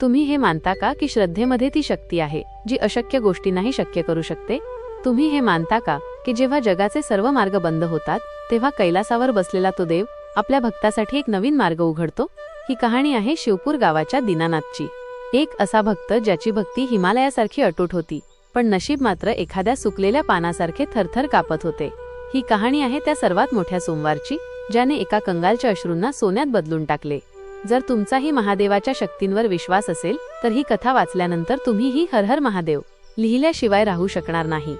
तुम्ही हे मानता का की श्रद्धेमध्ये ती शक्ती आहे जी अशक्य गोष्टींनाही शक्य करू शकते? तुम्ही हे मानता का की जेव्हा जगाचे सर्व मार्ग बंद होतात तेव्हा कैलासावर बसलेला तो देव आपल्या भक्तासाठी एक नवीन मार्ग उघडतो? ही कहाणी आहे शिवपूर गावाच्या दीनानाथची. एक असा भक्त ज्याची भक्ती हिमालयासारखी अटूट होती पण नशीब मात्र एखाद्या सुकलेल्या पानासारखे थरथर कापत होते. ही कहाणी आहे त्या सर्वात मोठ्या सोमवारची ज्याने एका कंगालच्या अश्रूंना सोन्यात बदलून टाकले. जर तुमचाही महादेवाच्या शक्तींवर विश्वास असेल तर ही कथा वाचल्यानंतर तुम्हीही हर हर महादेव लिहिल्याशिवाय राहू शकणार नाही.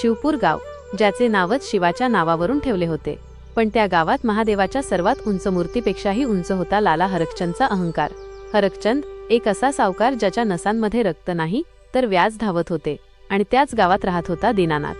शिवपूर गाव ज्याचे नावच शिवाच्या नावावरून ठेवले होते. पण त्या गावात महादेवाच्या सर्वात उंच मूर्तीपेक्षाही उंच होता लाला हरकचंदचा अहंकार. हरकचंद एक असा सावकार ज्याच्या नसांमध्ये रक्त नाही तर व्याज धावत होते आणि त्याच गावात राहत होता दीनानाथ.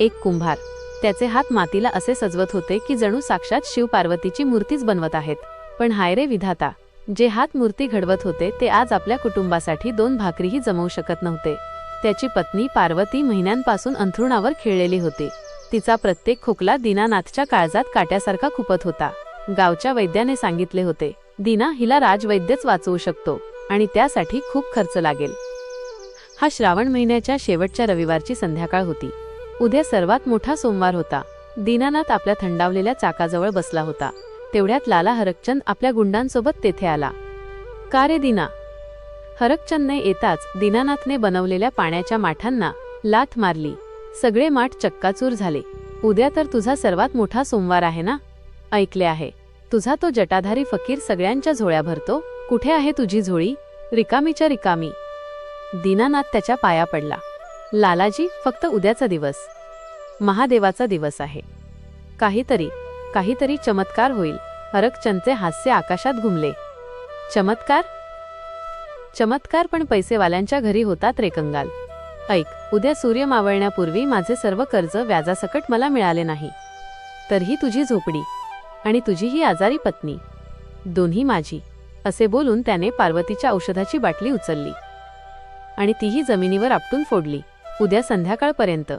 एक कुंभार त्याचे हात मातीला असे सजवत होते की जणू साक्षात शिव पार्वतीची मूर्तीच बनवत आहेत. पण हाय रे विधाता. जे हात मूर्ती घडवत होते ते आज आपल्या कुटुंबासाठी दोन भाकरीही जमवू शकत नव्हते. त्याची पत्नी पार्वती महिन्यांपासून अंथरुणावर खेळलेली होती. तिचा प्रत्येक खोकला दीनानाथच्या काळजात काट्यासारखा खुपत होता. गावच्या वैद्याने सांगितले होते दीना हिला राजवैद्यच वाचवू शकतो आणि त्यासाठी खूप खर्च लागेल. हा श्रावण महिन्याच्या शेवटच्या रविवारची संध्याकाळ होती. उद्या सर्वात मोठा सोमवार होता. दीनानाथ आपल्या थंडावलेल्या चाकाजवळ बसला होता. तेवढ्यात लाला हरकचंद आपल्या गुंडांसोबत तेथे आला. का रे दीना? हरकचंदने येताच दीनानाथने बनवलेल्या पाण्याच्या माठांना लाथ मारली. सगळे माठ चक्काचूर झाले. उद्या तर तुझा सर्वात मोठा सोमवार आहे ना? ऐकले आहे. तुझा तो जटाधारी फकीर सगळ्यांच्या झोळ्या भरतो. कुठे आहे तुझी झोळी? रिकामीच्या रिकामी. दीनानाथ त्याच्या पाया पडला. लालाजी फक्त उद्याचा दिवस. महादेवाचा दिवस आहे. काहीतरी काहीतरी चमत्कार होईल. हरकचंदचे हास्य आकाशात घुमले. चमत्कार? चमत्कार पण पैसेवाल्यांच्या घरी होतात रे कंगाल. ऐक उद्या सूर्य मावळण्यापूर्वी माझे सर्व कर्ज व्याजासकट मला मिळाले नाही. तरीही तुझी झोपडी आणि तुझी ही आजारी पत्नी दोन्ही माझी असे बोलून त्याने पार्वतीच्या औषधाची बाटली उचलली. आणि तीही जमिनीवर आपटून फोडली उद्या संध्याकाळपर्यंत.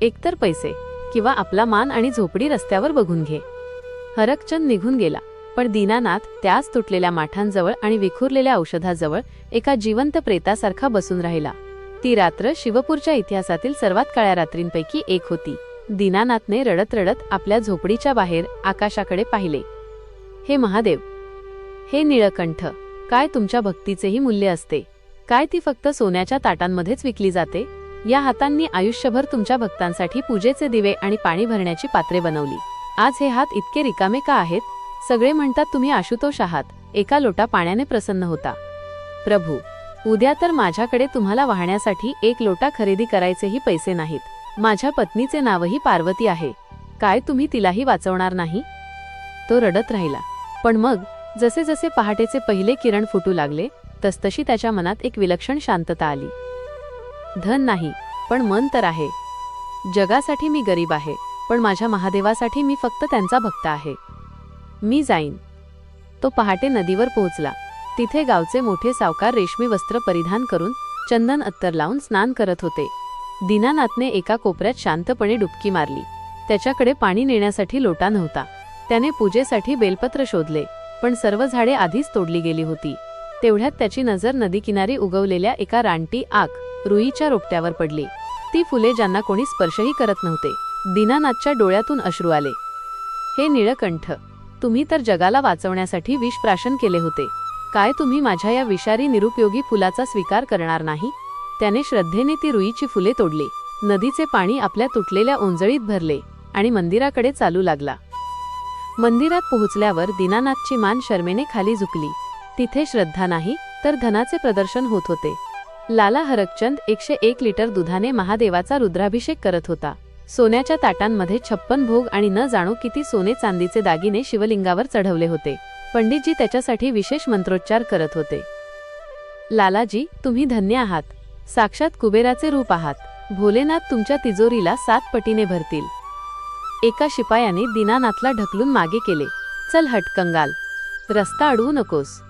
एकतर पैसे किंवा आपला मान आणि झोपडी रस्त्यावर बघून घे. हरकचंद निघून गेला पण दीनानाथ त्याच तुटलेल्या माठांजवळ आणि विखुरलेल्या औषधाजवळ एका जिवंत प्रेतासारखा बसून राहिला. ती रात्र शिवपूरच्या इतिहासातील सर्वात काळ्या रात्रींपैकी एक होती. दीनानाथने रडत रडत आपल्या झोपडीच्या बाहेर आकाशाकडे पाहिले. हे महादेव हे निळकंठ काय तुमच्या भक्तीचेही मूल्य असते? काय ती फक्त सोन्याच्या ताटांमध्येच विकली जाते? या हातांनी आयुष्यभर तुमच्या भक्तांसाठी पूजेचे दिवे आणि पाणी भरण्याची पात्रे बनवली. आज हे हात इतके रिकामे का आहेत? सगळे म्हणतात तुम्ही आशुतोष आहात. एका लोटा पाण्याने प्रसन्न होता. प्रभू उद्या तर माझ्याकडे तुम्हाला वाहण्यासाठी एक लोटा खरेदी करायचेही पैसे नाहीत. माझ्या पत्नीचे नावही पार्वती आहे. काय तुम्ही तिलाही वाचवणार नाही? तो रडत राहिला. पण मग जसे जसे पहाटेचे पहिले किरण फुटू लागले तसतशी त्याच्या मनात एक विलक्षण शांतता आली. धन नाही पण मन तर आहे. जगासाठी मी गरीब आहे पण माझ्या महादेवासाठी मी फक्त त्यांचा भक्त आहे. मी जाईन. तो पहाटे नदीवर पोहोचला. तिथे गावचे मोठे सावकार रेशमी वस्त्र परिधान करून चंदन अत्तर लावून स्नान करत होते. दीनानाथने एका कोपऱ्यात शांतपणे डुबकी मारली. त्याच्याकडे पाणी नेण्यासाठी लोटा नव्हता. त्याने पूजेसाठी बेलपत्र शोधले पण सर्व झाडे आधीच तोडली गेली होती. तेवढ्यात त्याची नजर नदीकिनारी उगवलेल्या एका रानटी आख रुईच्या रोपट्यावर पडली. ती फुले ज्यांना कोणी स्पर्शही करत नव्हते दीनानाथच्या डोळ्यातून अश्रू आले. हे निळकंठ तुम्ही तर जगाला वाचवण्यासाठी विष प्राशन केले होते. काय तुम्ही माझ्या या विषारी निरुपयोगी फुलाचा स्वीकार करणार नाही? त्याने श्रद्धेने ती रुईची फुले तोडली. नदीचे पाणी आपल्या तुटलेल्या ओंजळीत भरले आणि मंदिराकडे चालू लागला. मंदिरात पोहोचल्यावर दीनानाथची मान शर्मेने खाली झुकली. तिथे श्रद्धा नाही तर धनाचे प्रदर्शन होत होते. लाला हरकचंद एकशे एक लिटर दुधाने महादेवाचा रुद्राभिषेक करत होता. सोन्याच्या ताटांमध्ये छप्पन भोग आणि न जाणो किती सोने चांदीचे दागिने शिवलिंगावर चढवले होते. पंडितजी त्याच्यासाठी विशेष मंत्रोच्चार करत होते. लालाजी तुम्ही धन्य आहात. साक्षात कुबेराचे रूप आहात. भोलेनाथ तुमच्या तिजोरीला सात पटीने भरतील. एका शिपायाने दीनानाथला ढकलून मागे केले. चल हट कंगाल रस्ता अडवू नकोस.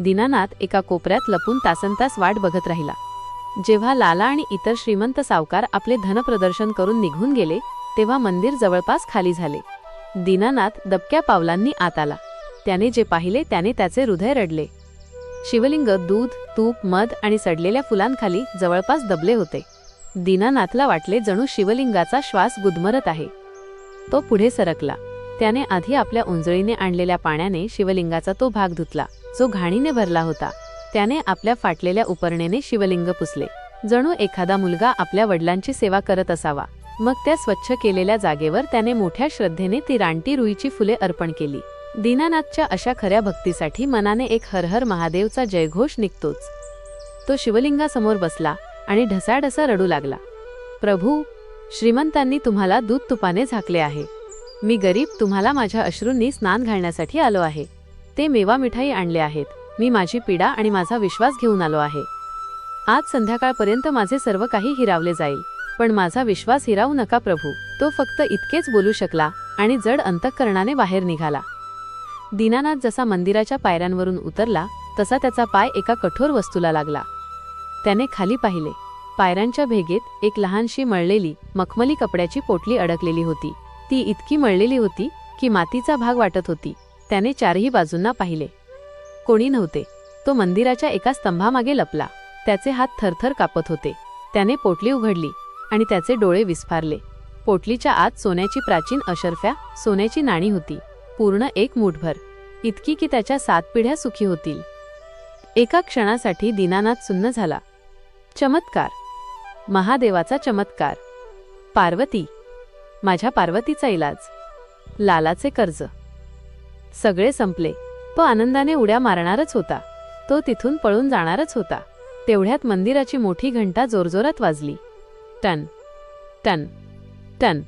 दीनानाथ एका कोपऱ्यात लपून तासनतास वाट बघत राहिला. जेव्हा लाला आणि इतर श्रीमंत सावकार आपले धनप्रदर्शन करून निघून गेले तेव्हा मंदिर जवळपास खाली झाले. दीनानाथ दबक्या पावलांनी आत आला. त्याने जे पाहिले त्याने त्याचे हृदय रडले. शिवलिंग दूध तूप मध आणि सडलेल्या फुलांखाली जवळपास दबले होते. दीनानाथला वाटले जणू शिवलिंगाचा श्वास गुदमरत आहे. तो पुढे सरकला. त्याने आधी आपल्या उंजळीने आणलेल्या पाण्याने शिवलिंगाचा तो भाग धुतला जो घाणीने भरला होता. त्याने आपल्या फाटलेल्या उपरणेने शिवलिंग पुसले. जणू एखादा मुलगा आपल्या वडिलांची सेवा करत असावा. मग त्या स्वच्छ केलेल्या जागेवर त्याने मोठ्या श्रद्धेने ती रानटी रुईची फुले अर्पण केली. दीनानाथच्या अशा खऱ्या भक्तीसाठी मनाने एक हरहर महादेवचा जयघोष निघतोच. तो शिवलिंगासमोर बसला आणि ढसाढसा रडू लागला. प्रभू श्रीमंतांनी तुम्हाला दूध तुपाने झाकले आहे. मी गरीब तुम्हाला माझ्या अश्रूंनी स्नान घालण्यासाठी आलो आहे. ते मेवा मिठाई आणले आहेत. मी माझी पीडा आणि माझा विश्वास घेऊन आलो आहे. आज संध्याकाळपर्यंत माझे सर्व काही हिरावले जाईल. पण माझा विश्वास हिरावू नका प्रभू. तो फक्त इतकेच बोलू शकला आणि जड अंतःकरणाने बाहेर निघाला. दीनानाथ जसा मंदिराच्या पायऱ्यांवरून उतरला तसा त्याचा पाय एका कठोर वस्तूला लागला. त्याने खाली पाहिले. पायऱ्यांच्या भेगेत एक लहानशी मळलेली मखमली कपड्याची पोटली अडकलेली होती. ती इतकी मळलेली होती की मातीचा भाग वाटत होती. त्याने चारही बाजूंना पाहिले. कोणी नव्हते. तो मंदिराच्या एका स्तंभामागे लपला. त्याचे हात थरथर कापत होते. त्याने पोटली उघडली आणि त्याचे डोळे विस्फारले. पोटलीच्या आत सोन्याची प्राचीन अशर्फ्या सोन्याची नाणी होती. पूर्ण एक मूठभर. इतकी की त्याच्या सात पिढ्या सुखी होतील. एका क्षणासाठी दीनानाथ सुन्न झाला. चमत्कार. महादेवाचा चमत्कार. पार्वती माझ्या पार्वतीचा इलाज. लालाचे कर्ज. सगळे संपले. तो आनंदाने उड्या मारणारच होता. तो तिथून पळून जाणारच होता. तेवढ्यात मंदिराची मोठी घंटा जोरजोरात वाजली. टन. टन. टन.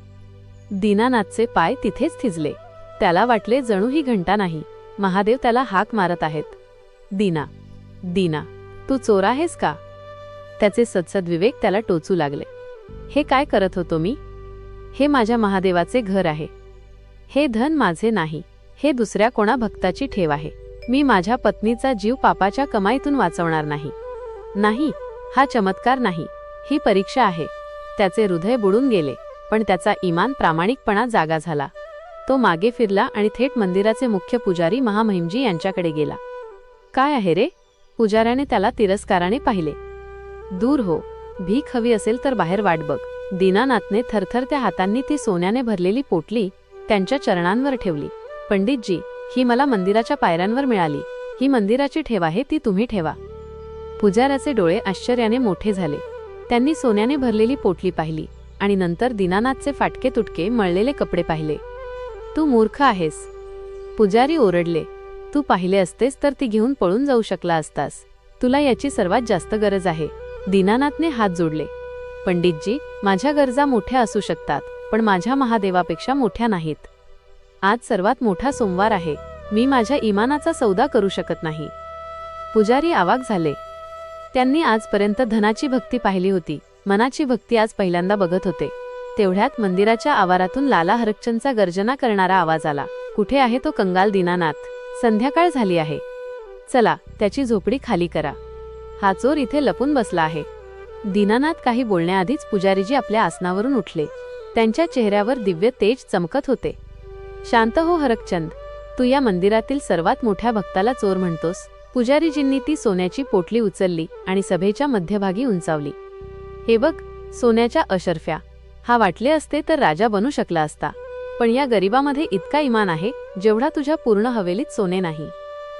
दीनानाथचे पाय तिथेच थिजले. त्याला वाटले जणू ही घंटा नाही. महादेव त्याला हाक मारत आहेत. दीना. दीना तू चोर आहेस का? त्याचे सदसद विवेक त्याला टोचू लागले. हे काय करत होतो मी? हे माझ्या महादेवाचे घर आहे. हे धन माझे नाही. हे दुसऱ्या कोणा भक्ताची ठेव आहे. मी माझ्या पत्नीचा जीव पापाच्या कमाईतून वाचवणार नाही. नाही हा चमत्कार नाही. ही परीक्षा आहे. त्याचे हृदय बुडून गेले पण त्याचा इमान प्रामाणिकपणा जागा झाला. तो मागे फिरला आणि थेट मंदिराचे मुख्य पुजारी महामहिमजी यांच्याकडे गेला. काय आहे रे? पुजाऱ्याने त्याला तिरस्काराने पाहिले. दूर हो. भीक हवी असेल तर बाहेर वाट बघ. दीनानाथने थरथरत्या हातांनी ती सोन्याने भरलेली पोटली त्यांच्या चरणांवर ठेवली. पंडितजी ही मला मंदिराच्या पायऱ्यांवर मिळाली. ही मंदिराची ठेव आहे ती तुम्ही ठेवा. पुजाऱ्याचे डोळे आश्चर्याने मोठे झाले. त्यांनी सोन्याने भरलेली पोटली पाहिली आणि नंतर दीनानाथचे फाटके तुटके मळलेले कपडे पाहिले. तू मूर्ख आहेस. पुजारी ओरडले. तू पाहिले असतेस तर ती घेऊन पळून जाऊ शकला असतास. तुला याची सर्वात जास्त गरज आहे. दीनानाथने हात जोडले. पंडितजी माझ्या गरजा मोठ्या असू शकतात पण माझ्या महादेवापेक्षा मोठ्या नाहीत. आज सर्वात मोठा सोमवार आहे मी माझ्या इमानाचा सौदा करू शकत नाही. पुजारी आवाक झाले. त्यांनी आजपर्यंत धनाची भक्ती पाहिली होती मनाची भक्ती आज पहिल्यांदा बघत होते. तेवढ्यात मंदिराच्या आवारातून लाला हरकचंदचा गर्जना करणारा आवाज आला. कुठे आहे तो कंगाल दीनानाथ? संध्याकाळ झाली आहे. चला त्याची झोपडी खाली करा. हा चोर इथे लपून बसला आहे. दीनानाथ काही बोलण्याआधीच पुजारीजी आपल्या आसनावरून उठले. त्यांच्या चेहऱ्यावर दिव्य तेज चमकत होते. शांत हो हरकचंद. तू या मंदिरातील सर्वात मोठ्या भक्ताला चोर म्हणतोस. पुजारीजींनी ती सोन्याची पोटली उचलली आणि सभेच्या मध्यभागी उंचावली. हे बघ सोन्याच्या अशर्फ्या. हा वाटले असते तर राजा बनू शकला असता. पण या गरिबामध्ये इतका इमान आहे जेवढा तुझ्या पूर्ण हवेलीत सोने नाही.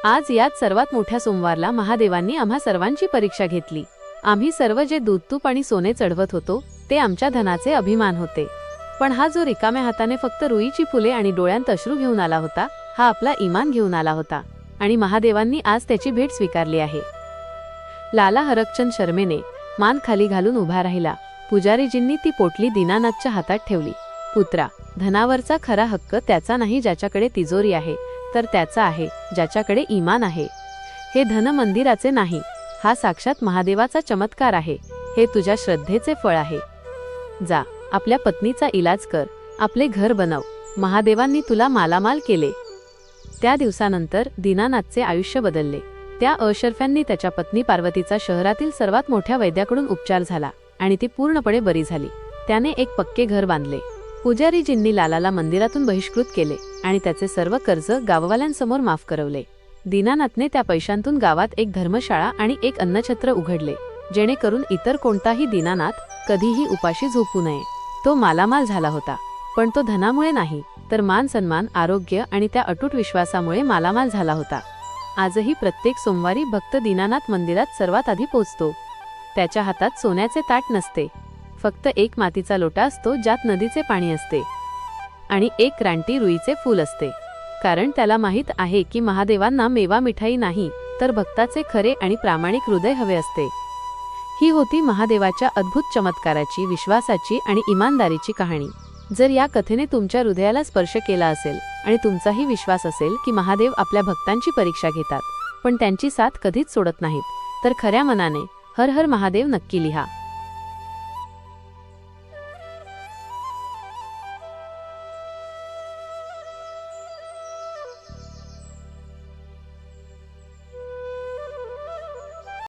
आज यात सर्वात मोठ्या सोमवारला महादेवांनी आम्हा सर्वांची परीक्षा घेतली. आम्ही सर्व जे दूध तूप आणि सोने चढवत होतो ते आमच्या धनाचे अभिमान होते. पण हा जो रिकाम्या हाताने फक्त रुईची फुले आणि डोळ्यांत अश्रू घेऊन आला होता हा आपला इमान घेऊन आला होता आणि महादेवांनी आज त्याची भेट स्वीकारली आहे. लाला हरकचंद शर्मेने मान खाली घालून उभा राहिला. पुजारीजींनी ती पोटली दीनानाथच्या हातात ठेवली. पुत्रा धनावरचा खरा हक्क त्याचा नाही ज्याच्याकडे तिजोरी आहे तर त्याचा आहे ज्याच्याकडे इमान आहे. हे धन मंदिराचे नाही हा साक्षात महादेवाचा चमत्कार आहे. हे तुझ्या श्रद्धेचे फळ आहे. जा आपल्या पत्नीचा इलाज कर आपले घर बनव. महादेवांनी तुला मालामाल केले. त्या दिवसानंतर दीनानाथचे आयुष्य बदलले. त्या अशर्फ्यांनी त्याच्या पत्नी पार्वतीचा शहरातील सर्वात मोठ्या वैद्याकडून उपचार झाला आणि ती पूर्णपणे बरी झाली. त्याने एक पक्के घर बांधले. पुजारीजींनी लालाला मंदिरातून बहिष्कृत केले आणि त्याचे सर्व कर्ज गाववाल्यांसमोर माफ करवले. दीनानाथने त्या पैशांतून गावात एक धर्मशाळा आणि एक अन्नछत्र उघडले जेणेकरून इतर कोणताही दीनानाथ कधीही उपाशी झोपू नये. तो मालामाल झाला होता पण तो धनामुळे नाही तर मान सन्मान आरोग्य आणि त्या अटूट विश्वासामुळे मालामाल झाला होता. आजही प्रत्येक सोमवारी भक्त दीनानाथ मंदिरात सर्वात आधी पोचतो. त्याच्या हातात सोन्याचे ताट नसते. फक्त एक मातीचा लोटा असतो ज्यात नदीचे पाणी असते. आणि एक रानटी रुईचे फूल असते. कारण त्याला माहीत आहे की महादेवांना मेवा मिठाई नाही तर भक्ताचे खरे आणि प्रामाणिक हृदय हवे असते. ही होती महादेवाच्या अद्भुत चमत्काराची विश्वासाची आणि इमानदारीची कहाणी. जर या कथेने तुमच्या हृदयाला स्पर्श केला असेल आणि तुमचाही विश्वास असेल की महादेव आपल्या भक्तांची परीक्षा घेतात पण त्यांची साथ कधीच सोडत नाहीत तर खऱ्या मनाने हर हर महादेव नक्की लिहा.